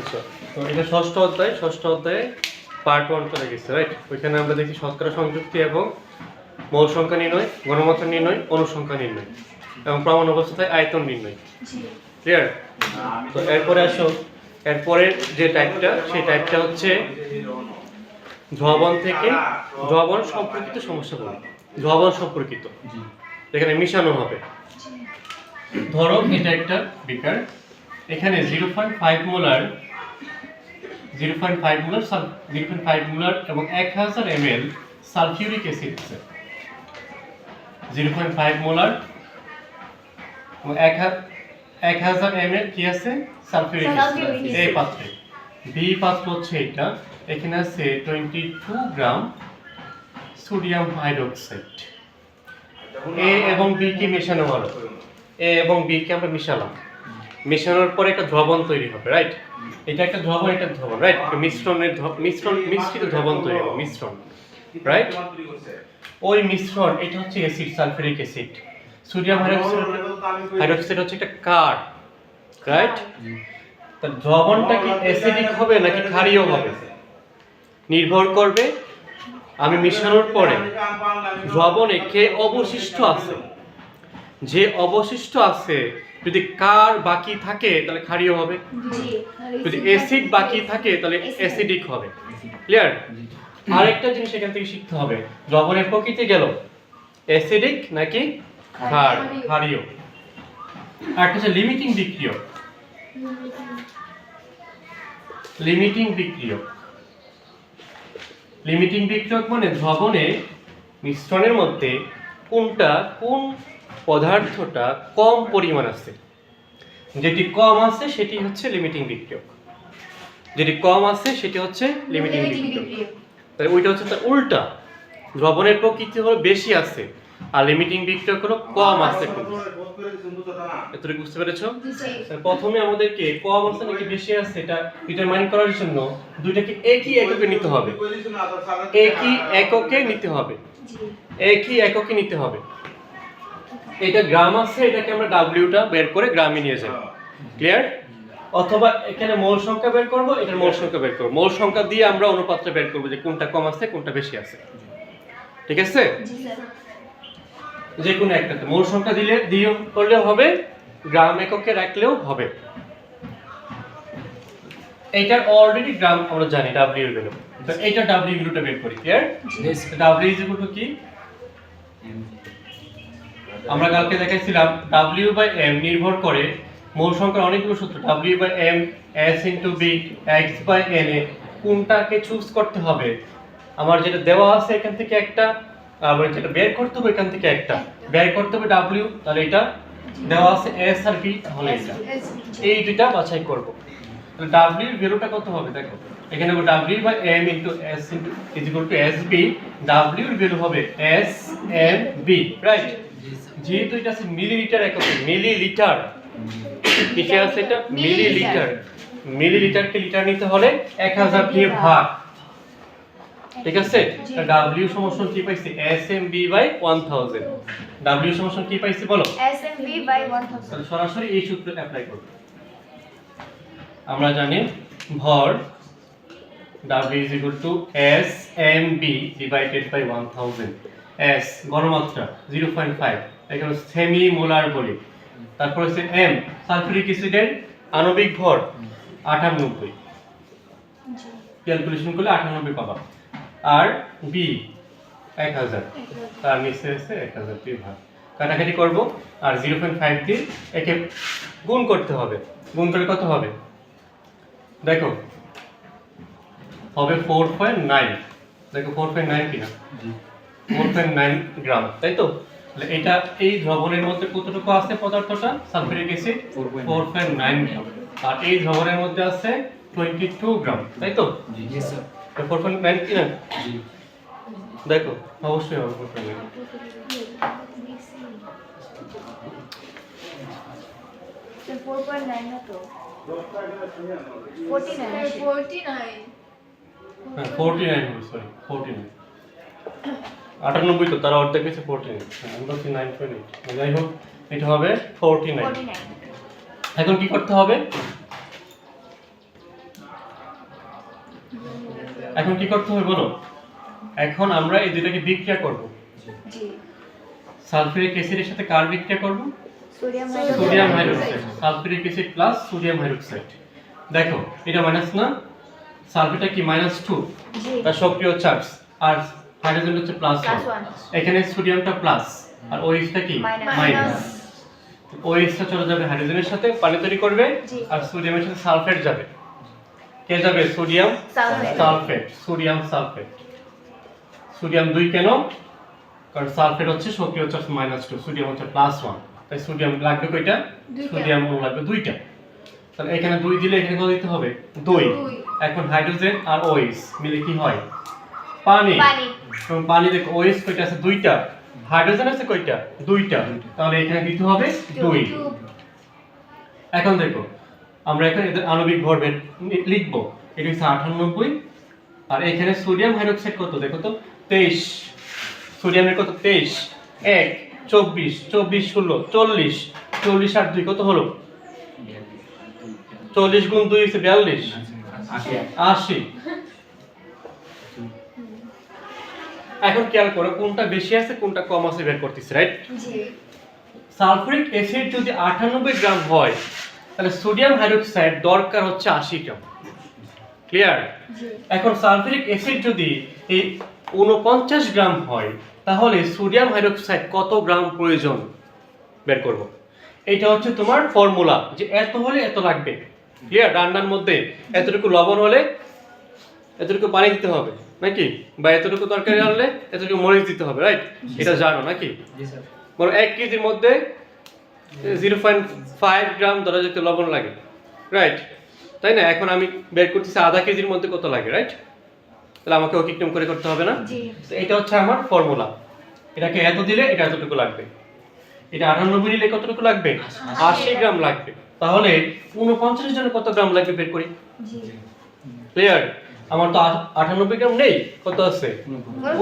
আচ্ছা তো এটা ষষ্ঠ অধ্যায় ষষ্ঠ অধ্যায়ে পার্ট ওয়ান চলে গেছে রাইট ওইখানে আমরা দেখি শতকরা সংযুক্তি এবং মৌল সংখ্যা নির্ণয় গণমাত্রা নির্ণয় অনুসংখ্যা নির্ণয় এবং প্রমাণ অবস্থায় আয়তন নির্ণয়। জি। ক্লিয়ার তো এরপরে আসো। এরপরের যে টাইপটা সেই টাইপটা হচ্ছে ধ্রবণ থেকে ধ্রবণ সম্পর্কিত সমস্যা বলি ধ্রবণ সম্পর্কিত এখানে মিশানো হবে। ধরো এটা একটা বিকার। এখানে zero point five molar zero point five molar zero point five molar এবং এক হাজার এম এল সালফিউরিক অ্যাসিড আছে। জিরো পয়েন্ট ফাইভ মোলার এবং এক এক হাজার এম এল কি আছে? সালফিউরিক অ্যাসিড এই পাত্রে। বি পাত্র হচ্ছে এটা। এখানে আছে twenty two gram sodium hydroxide. A এবং বি কে মেশানো হলো এ এবং বি কে আমরা মিশালাম। মেশানোর পরে একটা দ্রবণ তৈরি হবে রাইট এটা একটা দ্রবণ এটা দ্রবণ রাইট মিশ্রণের মিশ্রণ, মিশ্রিত দ্রবণ তৈরি হবে, মিশ্রণ রাইট ওই মিশ্রণ, এটা হচ্ছে acid sulphuric acid sodium hydroxide হচ্ছে একটা কার রাইট তা দ্রবণটা কি অ্যাসিডিক হবে নাকি ক্ষারীয় হবে? নির্ভর করবে আমি মিশানোর পরে। দ্রবণে কে অবশিষ্ট আছে। যে অবশিষ্ট আছে যদি কার বাকি থাকে তাহলে ক্ষারীয় হবে। যদি অ্যাসিড বাকি থাকে তাহলে অ্যাসিডিক হবে। ক্লিয়ার আরেকটা জিনিস এখান থেকে শিখতে হবে। দ্রবণের প্রকৃতি গেল। অ্যাসিডিক নাকি ক্ষার ক্ষারীয়। আরেকটা হচ্ছে লিমিটিং বিক্রিয়ক লিমিটিং বিক্রিয়ক লিমিটিং বিক্রিয়ক মানে দ্রবণে মিশ্রণের মধ্যে কোনটা কোন পদার্থটা কম পরিমাণ আছে। যেটি কম আছে সেটি হচ্ছে লিমিটিং বিক্রিয়ক। যেটি কম আছে সেটি হচ্ছে লিমিটিং বিক্রিয়ক। তাহলে ওইটা হচ্ছে তার উল্টা। দ্রবণের প্রকৃতি হলো বেশি আছে আর লিমিটিং বিক্রিয়ক হলো কম আছে এতটুকু বুঝতে পেরেছ? প্রথমে আমাদেরকে কম আছে নাকি বেশি আছে এটা ডিটারমাইন করার জন্য দুইটাকে একই এককে নিতে হবে। একই এককে নিতে হবে। একই এককে নিতে হবে। এটা গ্রাম আছে এটাকে আমরা ডাব্লিউটা বের করে গ্রামে নিয়ে যাই। ক্লিয়ার অথবা এখানে মোল সংখ্যা বের করব এটার মোল সংখ্যা বের করব। মোল সংখ্যা দিয়ে আমরা অনুপাতটা বের করব যে কোনটা কম আছে কোনটা বেশি আছে। ঠিক আছে? জি স্যার। যে কোনো একটাতে মোল সংখ্যা দিলে দিয়ে করলেও হবে গ্রাম এককে রাখলেও হবে। এইটার অলরেডি গ্রাম আমরা জানি ডাব্লিউ এর ভ্যালু তো এইটা ডাব্লিউ ভ্যালুটা বের করি clear W is equal to কি? আমরা কালকে দেখাইছিলাম ডাব্লিউ বাই এম নির্ভর করে মূল সংখ্যার অনেকগুলো সূত্র। W by M S into B X by N A কোনটাকে চুজ করতে হবে? আমার যেটা দেওয়া আছে এখান থেকে একটা আবার যেটা বের করতে হবে এখান থেকে একটা। বের করতে হবে ডাব্লিউ তাহলে এটা দেওয়া আছে এস আর বি তাহলে এটা। এই দুইটা বাছাই করব। তাহলে ডাব্লিউ ভ্যালুটা কত হবে? দেখো, এখানে W by M into S into is equal to S B এর ভ্যালু হবে এস এম বি রাইট যেহেতু এটা আছে মিলিলিটার এককে মিলিলিটার। কিসে আছে এটা? মিলিলিটার। মিলিলিটারকে লিটার নিতে হলে এক হাজার দিয়ে ভাগ। ঠিক আছে। ডাব্লিউ সমস্যা কি পাইছি? S M B by one thousand W সমস্যা কি পাইছি বলো? SMV by 1000 তাহলে সরাসরি এই সূত্র অ্যাপ্লাই করব আমরা জানি ভর W to S M B divided by 1000 S গণমাত্রা 0.5 এখানে সেমি মোলার বলি। তারপর হচ্ছে M সালফিউরিক অ্যাসিডের আণবিক ভর 98 জি। ক্যালকুলেশন করলে 98 পাবা। আর B 1000 তার নিচে আছে এক হাজার দিয়ে ভাগ। কাটাকাটি করব আর জিরো পয়েন্ট ফাইভ দিয়ে একে গুণ করতে হবে। গুণ করলে কত হবে? দেখো হবে ফোর পয়েন্ট নাইন দেখো ফোর পয়েন্ট নাইন কিনা। ফোর পয়েন্ট নাইন গ্রাম তাই তো? তাহলে এটা এই দ্রবণের মধ্যে কতটুকু আছে পদার্থটা? Sulphuric acid four point nine gram আর এই দ্রবণের মধ্যে আছে টোয়েন্টি টু গ্রাম তাই তো? ফোর পয়েন্ট নাইন কিনা দেখো অবশ্যই হবে ফোর পয়েন্ট নাইন তো 4.9 না তো? 49 49 হ্যাঁ forty nine sorry forty nine আটানব্বই তো তারা অর্ধেক হয়েছে ফোরটি নাইন আমি বলছি নাইন পয়েন্ট এইট যাই হোক এটা হবে ফোরটি নাইন 49 এখন কি করতে হবে? এখন কি করতে হবে বলো? এখন আমরা এই দুটাকে বিক্রিয়া করব। জি। সালফিউরিক অ্যাসিডের সাথে কার বিক্রিয়া করব? Sodium hydroxide. Sulphuric acid plus sodium hydroxide. দেখো এটা মাইনাস না? সালফেটটা কি মাইনাস টু জি। তার সক্রিয় চার্জ আর হাইড্রোজেন হচ্ছে প্লাস ওয়ান এখানে সোডিয়ামটা প্লাস আর ওএইচটা কি? মাইনাস ওএইচটা চলে যাবে হাইড্রোজেনের সাথে পানি তৈরি করবে আর সোডিয়ামের সাথে সালফেট যাবে। কে যাবে? Sodium sulphate sodium sulphate sodium দুই কেন? কারণ সালফেট হচ্ছে সক্রিয় হচ্ছে মাইনাস টু সোডিয়াম হচ্ছে প্লাস ওয়ান তাই সোডিয়াম লাগবে কয়টা। সোডিয়াম লাগবে দুইটা। তাহলে এখানে দুই দিলে এখানে কত দিতে হবে? দুই। এখন হাইড্রোজেন আর ওএইচ মিলে কি হয়? পানি। পানি এবং পানি দেখো ওএইচ কয়টা আছে? দুইটা। হাইড্রোজেন আছে কয়টা? দুইটা। তাহলে এখানে দিতে হবে দুই। এখন দেখো আমরা এখানে এদের আণবিক লি- লিখব। এটা হচ্ছে আটানব্বই। আর এখানে সোডিয়াম হাইড্রোক্সাইড কত? দেখো তো তেইশ। সোডিয়ামের কত? তেইশ। এক চব্বিশ। চব্বিশ ষোলো চল্লিশ। চল্লিশ আর দুই কত হলো? চল্লিশ গুণ দুই হচ্ছে বিয়াল্লিশ। আশি। এখন খেয়াল করো কোনটা বেশি আছে কোনটা কম আছে বের করতেছি রাইট জি। সালফুরিক অ্যাসিড যদি আটানব্বই গ্রাম হয় তাহলে সোডিয়াম হাইড্রোক্সাইড দরকার হচ্ছে আশি গ্রাম। ক্লিয়ার জি। এখন সালফুরিক অ্যাসিড যদি এই উনপঞ্চাশ গ্রাম হয় তাহলে সোডিয়াম হাইড্রোক্সাইড কত গ্রাম প্রয়োজন? বের করব। এটা হচ্ছে তোমার ফর্মুলা যে এত হলে এত লাগবে। ক্লিয়ার রান্নার মধ্যে এতটুকু লবণ হলে এতটুকু পানি দিতে হবে। নাকি? বা এতটুকু তরকারি আনলে এতটুকু মরিচ দিতে হবে রাইট এটা জানো নাকি? বলো এক কেজির মধ্যে জিরো পয়েন্ট ফাইভ গ্রাম ধরা যেতে লবণ লাগে রাইট তাই না? এখন আমি বের করতেছি আধা কেজির মধ্যে কত লাগে রাইট তাহলে আমাকে অতিক্রম করে করতে হবে না? তো এটা হচ্ছে আমার ফর্মুলা এটাকে এত দিলে এটা এতটুকু লাগবে। এটা আটানব্বই দিলে কতটুকু লাগবে? আশি। গ্রাম লাগবে। তাহলে উনপঞ্চাশ জনের কত গ্রাম লাগবে বের করি? ক্লিয়ার আমার তো আট- আটানব্বই গ্রাম নেই কত আছে?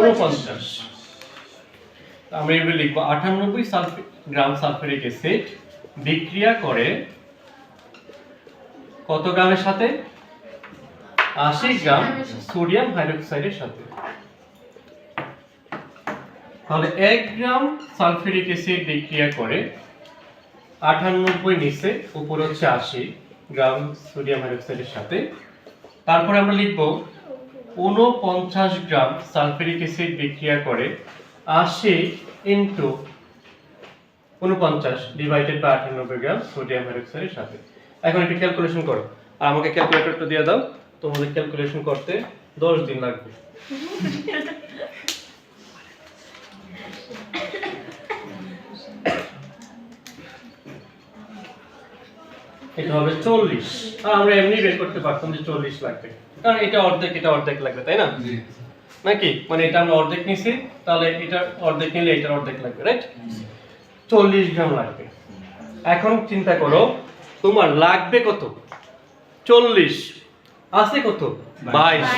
উনপঞ্চাশ। আমরা এগুলো লিখব আটানব্বই সালফে গ্রাম সালফারিক অ্যাসিড বিক্রিয়া করে কত গ্রামের সাথে? আশি গ্রাম সোডিয়াম হাইড্রোক্সাইডের সাথে। তাহলে এক গ্রাম সালফিউরিক অ্যাসিড বিক্রিয়া করে আটানব্বই নিচে উপরে হচ্ছে আশি গ্রাম সোডিয়াম হাইড্রোক্সাইডের সাথে তারপরে আমরা লিখব ঊনপঞ্চাশ গ্রাম সালফেরিক অ্যাসিড বিক্রিয়া করে আশি ইন্টু উনপঞ্চাশ ডিভাইডেড বাই আটানব্বই গ্রাম সোডিয়াম হাইড্রোক্সাইডের সাথে। এখন একটু ক্যালকুলেশন করো। আর আমাকে ক্যালকুলেটরটা দিয়ে দাও। তোমাদের ক্যালকুলেশন করতে দশ দিন লাগবে। এটা হবে চল্লিশ। আর আমরা এমনি বের করতে পারতাম যে চল্লিশ লাগবে। কারণ এটা অর্ধেক এটা অর্ধেক লাগবে তাই না? নাকি? মানে এটা আমরা অর্ধেক নিছি তাহলে এটা অর্ধেক নিলে এটা অর্ধেক লাগবে রাইট চল্লিশ গ্রাম লাগবে। এখন চিন্তা করো তোমার লাগবে কত? চল্লিশ। আছে কত? বাইশ।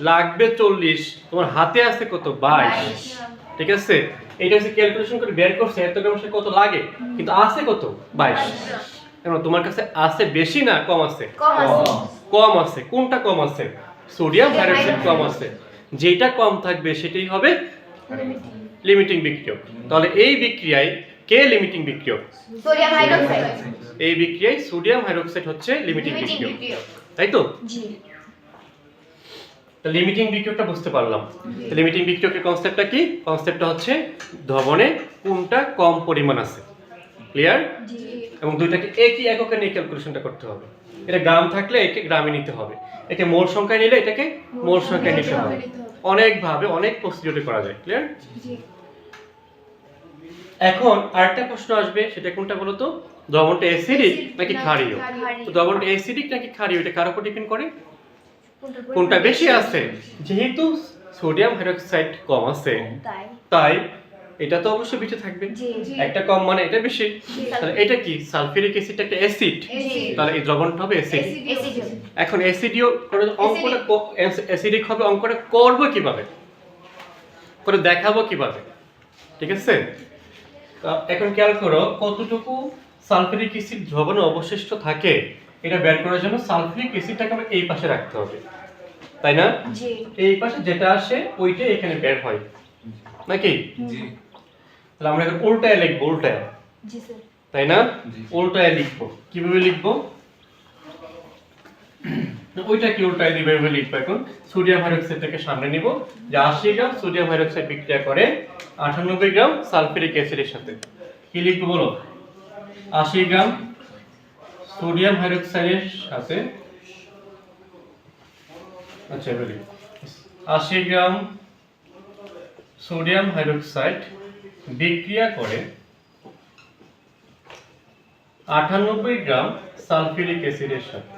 লাগবে চল্লিশ। তোমার হাতে আছে কত? বাইশ। ঠিক আছে? এটা হচ্ছে ক্যালকুলেশন করে বের করছে এত গ্রাম সে কত লাগে? কিন্তু আছে কত? বাইশ। কেন তোমার কাছে আছে বেশি না কম আছে? কম আছে। কোনটা কম আছে? সোডিয়াম হাইড্রোক্সাইড কম আছে। যেটা কম থাকবে সেটাই হবে লিমিটিং বিক্রিয়ক। তাহলে এই বিক্রিয়ায় কে লিমিটিং বিক্রিয়ক? Sodium hydroxide. এই বিক্রিয়ায় সোডিয়াম হাইড্রোক্সাইড হচ্ছে লিমিটিং বিক্রিয়ক। তাই তো? জি। লিমিটিং বিক্রিয়কটা বুঝতে পারলাম। লিমিটিং বিক্রিয়কের কনসেপ্টটা কি? কনসেপ্টটা হচ্ছে দ্রবণে কোনটা কম পরিমাণ আছে? ক্লিয়ার এবং দুইটাকে একই এককে নিয়ে ক্যালকুলেশনটা করতে হবে। এটা গ্রাম থাকলে একে গ্রামে নিতে হবে। একে মোল সংখ্যায় নিলে এটাকে মোল সংখ্যায় নিতে হবে। অনেকভাবে অনেক প্রসিডিওরে করা যায়। ক্লিয়ার এখন আরেকটা প্রশ্ন আসবে সেটা কোনটা বলো তো? দ্রবণটা অ্যাসিডিক নাকি ক্ষারীয়? তো দ্রবণটা অ্যাসিডিক নাকি ক্ষারীয়? এটা কার উপর ডিপেন্ড করে? কোনটা বেশি আছে? যেহেতু সোডিয়াম হাইড্রোক্সাইড কম আছে তাই এটা তো অবশ্যই বেশি থাকবে। একটা কম মানে এটা বেশি। তাহলে এটা কি? সালফিউরিক অ্যাসিড একটা অ্যাসিড তাহলে এই দ্রবণটা হবে অ্যাসিড অ্যাসিড এখন অ্যাসিডিও করে অঙ্কটা অ্যাসিডিক হবে অঙ্কটা করব কীভাবে? করে দেখাবো কীভাবে? ঠিক আছে? তো এখন খেয়াল করো কতটুকু সালফিউরিক অ্যাসিড দ্রবণে অবশিষ্ট থাকে এটা বের করার জন্য সালফিউরিক অ্যাসিডটাকে আমরা এই পাশে রাখতে হবে। তাই না? জি। এই পাশে যেটা আসে ওইটাই এখানে বের হয়। নাকি? জি। তাহলে আমরা এখন উল্টায় লিখব উল্টায়। জি স্যার। তাই না? উল্টায় লিখব। কীভাবে লিখব? ওইটা কি উল্টায় দিবে এভাবে লিখব এখন। সোডিয়াম হাইড্রোক্সাইডটাকে সামনে নিব যে আশি গ্রাম সোডিয়াম হাইড্রোক্সাইড বিক্রিয়া করে আটানব্বই গ্রাম সালফিউরিক অ্যাসিডের সাথে। কি লিখব বলো? আশি গ্রাম সোডিয়াম হাইড্রোক্সাইডের সাথে। আচ্ছা এবার লিখি। আশি গ্রাম সোডিয়াম হাইড্রোক্সাইড বিক্রিয়া করে আটানব্বই গ্রাম সালফিউরিক অ্যাসিডের সাথে।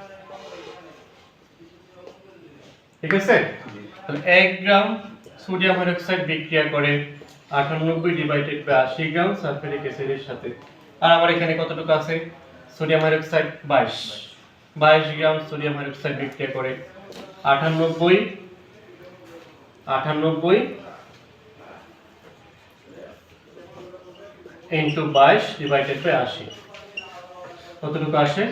ঠিক আছে? তাহলে এক গ্রাম সোডিয়াম হাইড্রোক্সাইড বিক্রিয়া করে আটানব্বই ডিভাইডেড বাই আশি গ্রাম সালফিউরিক অ্যাসিডের সাথে। আর আমার এখানে কতটুকু আছে? সোডিয়াম হাইড্রোক্সাইড বাইশ। বাইশ গ্রাম সোডিয়াম হাইড্রোক্সাইড বিক্রিয়া করে আটানব্বই আটানব্বই ইন্টু বাইশ ডিভাইডেড বাই আশি। কতটুকু আসে?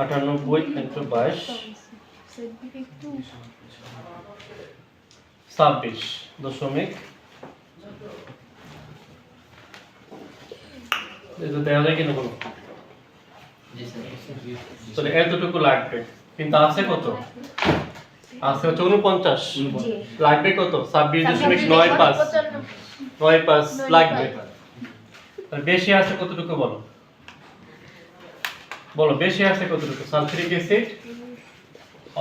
আটানব্বই ইন্টু বাইশ। ছাব্বিশ দশমিক। দেওয়া যায় কিনা বলো তাহলে এতটুকু লাগবে। কিন্তু আছে কত? আছে হচ্ছে উনপঞ্চাশ লাগবে কত? ছাব্বিশ দশমিক নয় পাঁচ। নয় পাঁচ লাগবে। বেশি আছে কতটুকু বলো? বলো বেশি আছে কতটুকু? সালফিউরিক অ্যাসিড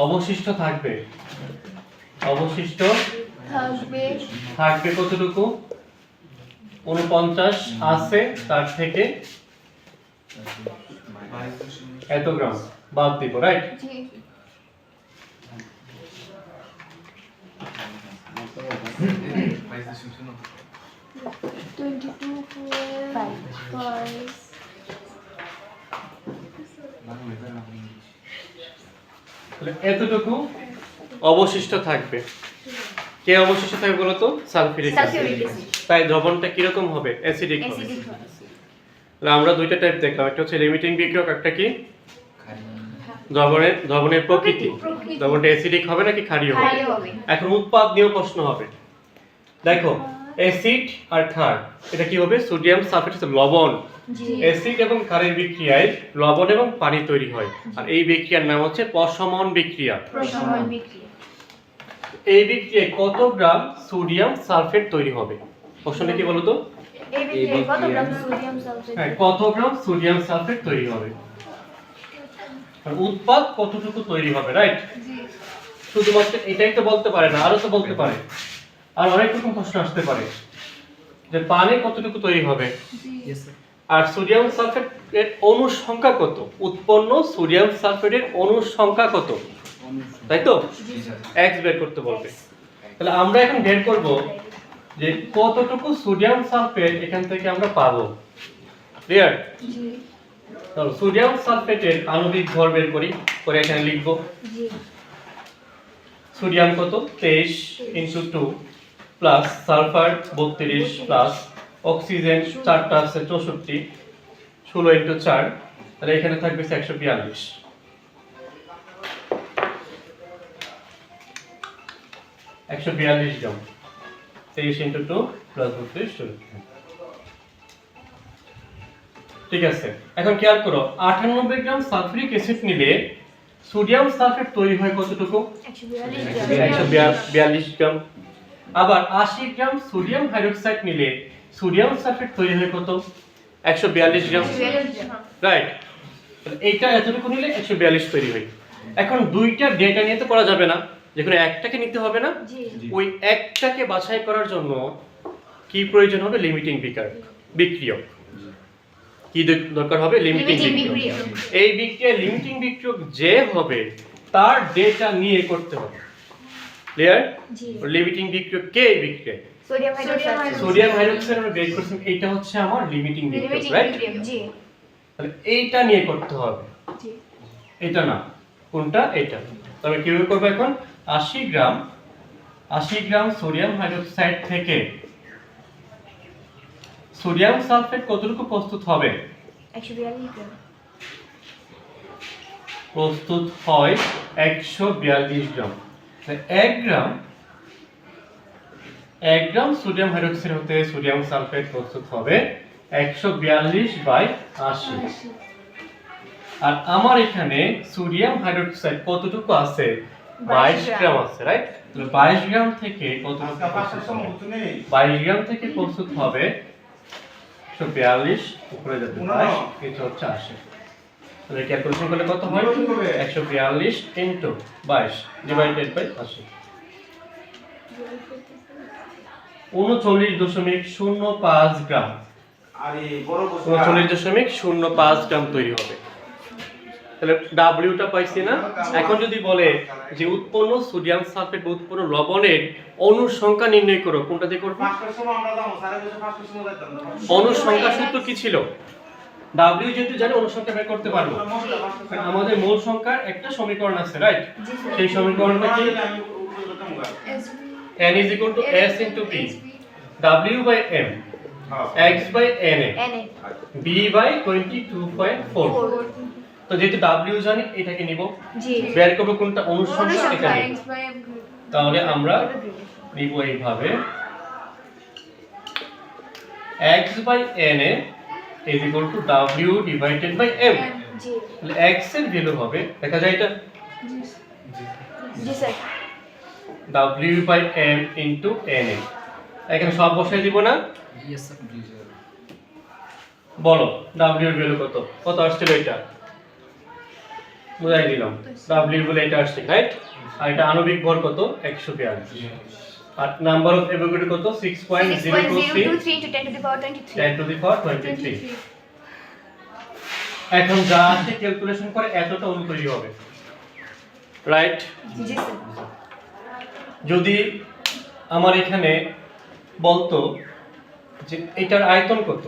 অবশিষ্ট থাকবে। অবশিষ্ট থাকবে। থাকবে কতটুকু? উনপঞ্চাশ আছে তার থেকে এত গ্রাম। বাদ দিব রাইট এতটুকু অবশিষ্ট থাকবে। কে অবশিষ্ট থাকবে বলো তো? সালফিউরিক। তাই দ্রবণটা কীরকম হবে? অ্যাসিডিক হবে। আমরা দুইটা টাইপ দেখলাম একটা হচ্ছে লিমিটিং বিক্রিয়ক একটা কি? দ্রবণের দ্রবণের প্রকৃতি। দ্রবণটা অ্যাসিডিক হবে নাকি ক্ষারীয় হবে? এখন উৎপাদ নিয়েও প্রশ্ন হবে। দেখো অ্যাসিড আর ক্ষার এটা কি হবে? সোডিয়াম সালফেট লবণ। অ্যাসিড এবং ক্ষারের বিক্রিয়ায় লবণ এবং পানি তৈরি হয়। আর এই বিক্রিয়ার নাম হচ্ছে প্রশমন বিক্রিয়া। এই বিক্রিয়ায় কত গ্রাম সোডিয়াম সালফেট তৈরি হবে? প্রশ্নটা কি বলতো? কত গ্রাম সোডিয়াম সালফেট হ্যাঁ সালফেট তৈরি হবে? উৎপাদ কতটুকু তৈরি হবে রাইট শুধুমাত্র এটাই তো বলতে পারে না আরও তো বলতে পারে। আর অনেক রকম প্রশ্ন আসতে পারে যে পানি কতটুকু তৈরি হবে? আর সোডিয়াম সালফেট এর অণু সংখ্যা কত? উৎপন্ন সোডিয়াম সালফেটের অণু সংখ্যা কত? তাই তো? এক্স বের করতে বলবে। তাহলে আমরা এখন বের করব যে কতটুকু সোডিয়াম সালফেট এখান থেকে আমরা পাবো। ক্লিয়ার তাহলে সোডিয়াম সালফেটের আণবিক ভর বের করি করে এখানে লিখব। জি। সোডিয়াম কত? তেইশ ইন্টু টু প্লাস সালফার বত্রিশ প্লাস অক্সিজেন চারটা আছে চৌষট্টি ষোলো ইন্টু চার তাহলে এখানে থাকবে একশো বিয়াল্লিশ। একশো বিয়াল্লিশ গ্রাম তেইশ ইন্টু টু প্লাস বত্রিশ ষোলো ঠিক আছে। এখন খেয়াল করো আটানব্বই গ্রাম সালফিউরিক অ্যাসিড নিলে সোডিয়াম সালফেট তৈরি হয় কতটুকু? একশো বিয়াল্লিশ গ্রাম। আবার আশি গ্রাম সোডিয়াম হাইড্রোক্সাইড নিলে সোডিয়াম সালফেট তৈরি হয় কত? একশো বিয়াল্লিশ গ্রাম। রাইট। এইটা এতটুকু নিলে একশো বিয়াল্লিশ তৈরি হয়। এখন দুইটা ডেটা নিয়ে তো করা যাবে না। যে কোনো একটাকে নিতে হবে না? ওই একটাকে বাছাই করার জন্য কি প্রয়োজন হবে? লিমিটিং বিকার বিক্রিয়ক। কি দর- দরকার হবে? লিমিটিং বিক্রিয়ক। এই বিক্রিয়া লিমিটিং বিক্রিয়ক যে হবে তার ডেটা নিয়ে করতে হবে। ক্লিয়ার জি। লিমিটিং বিক্রিয়ক কে এই বিক্রিয়া সোডিয়াম হাইড্রোক্সাইড আমরা বের করছি এইটা হচ্ছে আমার লিমিটিং বিক্রিয়ক রাইট জি। তাহলে এইটা নিয়ে করতে হবে। জি। এটা না কোনটা? এটা। তবে কীভাবে করব এখন? আশি গ্রাম আশি গ্রাম সোডিয়াম হাইড্রোক্সাইড থেকে সোডিয়াম সালফেট কতটুকু প্রস্তুত হবে? প্রস্তুত হয় একশো বিয়াল্লিশ গ্রাম। এক গ্রাম এক গ্রাম সোডিয়াম হাইড্রোক্সাইড হতে সোডিয়াম সালফেট প্রস্তুত হবে একশো বিয়াল্লিশ বাই আশি। আর আমার এখানে সোডিয়াম হাইড্রোক্সাইড কতটুকু আছে? বাইশ গ্রাম। আছে রাইট তাহলে বাইশ গ্রাম থেকে কতটুকু বাইশ গ্রাম থেকে প্রস্তুত হবে একশো বিয়াল্লিশ উপরে যাবে। বাইশ হচ্ছে আশি। তাহলে ক্যালকুলেশন করলে কত হয়? একশো বিয়াল্লিশ ইন্টু বাইশ ডিভাইডেড বাই আশি। উনচল্লিশ দশমিক শূন্য পাঁচ গ্রাম। উনচল্লিশ দশমিক শূন্য পাঁচ গ্রাম তৈরি হবে। তাহলে ডাব্লিউটা পাইছি না। এখন যদি বলে যে উৎপন্ন সোডিয়াম সালফেট বা উৎপন্ন লবণের অণুর সংখ্যা নির্ণয় করো কোনটা দিয়ে করব? পাঁচটার সময় আমরা যাব সাড়ে বসে পাঁচটার সময় যাইতাম অণুর সংখ্যা সূত্র কি ছিল? ডাব্লিউ যেহেতু জানি অণুর সংখ্যা বের করতে পারব। আমাদের মূল সংখ্যার একটা সমীকরণ আছে রাইট সেই সমীকরণটা কি? n is equal to s into p w by m হ্যাঁ। x by n a এনে b by 22.4 ফোর তো যেহেতু w জানি এটাকে নিব। জি। বের করব কোনটা? অণুর সংখ্যা এটা নিব। তাহলে আমরা নিব এইভাবে। X by n এ is equal to w divided by m জি। তাহলে x এর ভ্যালু হবে দেখা যায় এটা? জি sir w by m into n a এখানে সব বসাই দিব না? বলো w এর ভ্যালু কত? কত আসছিল এটা? বুঝাই দিলাম। w বলে এটা আসছে রাইট আর এটা আণবিক ভর কত? 142 আর নাম্বার অফ এভোগাড্রো কত? 6.023 6.023 into 10 to the power 23 10 to the power 23 এখন যা আছে ক্যালকুলেশন করে এতটা তৈরি হবে। রাইট জি স্যার যদি আমার এখানে বলতো যে এটার আয়তন কত?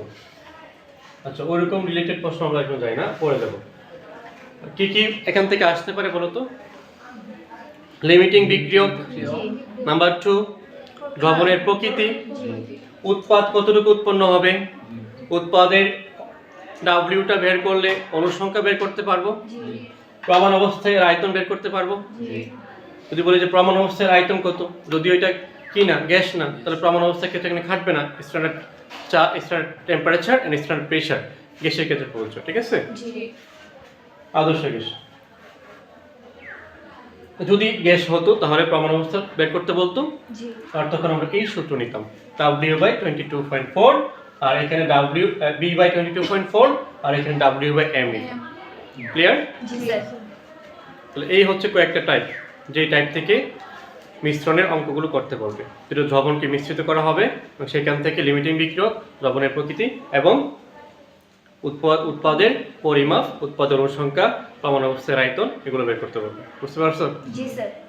আচ্ছা ওরকম রিলেটেড প্রশ্ন আমরা এখন যাই না পড়ে যাব। কি কি এখান থেকে আসতে পারে বলো তো? লিমিটিং বিক্রিয়ক নাম্বার টু দ্রবণের প্রকৃতি। উৎপাদ কতটুকু উৎপন্ন হবে? উৎপাদের ডাব্লিউটা বের করলে অনুসংখ্যা বের করতে পারব? প্রমাণ অবস্থায় আয়তন বের করতে পারব? যদি বলি যে প্রমাণ অবস্থায় আয়তন কত? যদিও এটা কি না, গ্যাস না, তাহলে প্রমাণ অবস্থার ক্ষেত্রে এখানে খাটবে না। স্ট্যান্ডার্ড চা standard temperature and standard pressure গ্যাসের ক্ষেত্রে বলছো ঠিক আছে? আদর্শ গ্যাস। যদি গ্যাস হতো তাহলে প্রমাণ অবস্থা বের করতে বলতো। আর তখন আমরা এই সূত্র নিতাম W by twenty two point four আর এখানে W B by twenty two point four আর এখানে ডাব্লিউ বাই এম নিতাম ক্লিয়ার তাহলে এই হচ্ছে কয়েকটা টাইপ যেই টাইপ থেকে মিশ্রণের অঙ্কগুলো করতে পারবে দুটো দ্রবণকে মিশ্রিত করা হবে এবং সেখান থেকে লিমিটিং বিক্রিয়ক দ্রবণের প্রকৃতি এবং উৎপাদ উৎপাদের পরিমাপ উৎপাদন সংখ্যা প্রমাণ অবস্থার আয়তন এগুলো বের করতে পারবে বুঝতে পারছ? জি, স্যার।